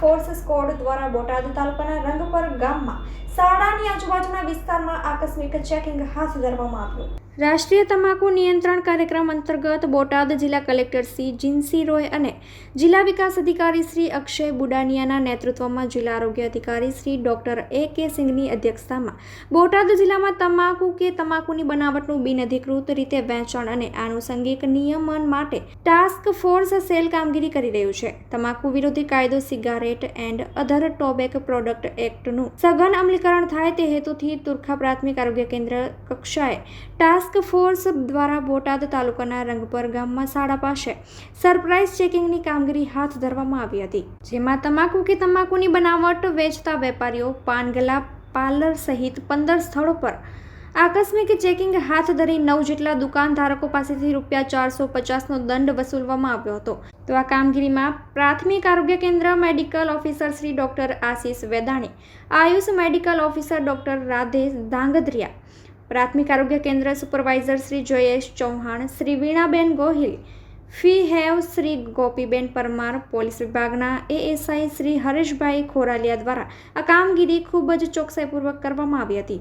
Force squad દ્વારા બોટાદ તાલુકાના રંગપર ગામમાં સાડાની આજુબાજુના વિસ્તારમાં આકસ્મિક ચેકિંગ હાથ ધરવામાં આવ્યું. રાષ્ટ્રીય તમાકુ નિયંત્રણ કાર્યક્રમ અંતર્ગત બોટાદ જિલ્લા કલેક્ટર શ્રી જીનસી રોય અને જિલ્લા વિકાસ અધિકારી શ્રી અક્ષય બુડાનિયાના નેતૃત્વમાં જિલ્લા આરોગ્ય અધિકારી શ્રી ડોક્ટર એ કે સિંઘની અધ્યક્ષતામાં બોટાદ જિલ્લામાં તમાકુ કે તમાકુની બનાવટનું બિનઅધિકૃત રીતે વેચાણ અને આનુષંગિક નિયમન માટે ટાસ્ક ફોર્સ સેલ કામગીરી કરી રહ્યું છે. તમાકુ વિરોધી કાયદો cigarette and other tobacco product એક્ટનું સઘન અમલીકરણ થાય તે હેતુથી તુર્ખા પ્રાથમિક આરોગ્ય કેન્દ્ર કક્ષાએ ટાસ્ક ફોર્સ દ્વારા બોટાદ તાલુકાના રંગપર ગામમાં શાળા પાસે સરપ્રાઇઝ ચેકિંગની કામગીરી હાથ ધરવામાં આવી હતી, જેમાં તમાકુ કે તમાકુની બનાવટ વેચતા વેપારીઓ પાનગલા પાર્લર સહિત પંદર સ્થળો પર આકસ્મિક ચેકિંગ હાથ ધરી નવ જેટલા દુકાનધારકો પાસેથી રૂપિયા ચારસો પચાસનો દંડ વસૂલવામાં આવ્યો હતો. તો આ કામગીરીમાં પ્રાથમિક આરોગ્ય કેન્દ્ર medical officer Shri doctor Ashish Vedani, Ayush medical officer doctor Radhesh Dhangdhriya પ્રાથમિક આરોગ્ય કેન્દ્ર સુપરવાઇઝર શ્રી જયેશ ચૌહાણ, શ્રી વીણાબેન ગોહિલ, ફી હેવ શ્રી ગોપીબેન પરમાર, પોલીસ વિભાગના એએસઆઈ શ્રી હરેશભાઈ ખોરાલિયા દ્વારા આ કામગીરી ખૂબ જ ચોકસાઈપૂર્વક કરવામાં આવી હતી.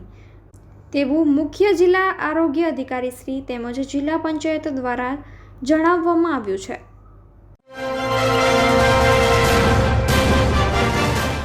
તેવું મુખ્ય જિલ્લા આરોગ્ય અધિકારી શ્રી તેમજ જિલ્લા પંચાયત દ્વારા જણાવવામાં આવ્યું છે.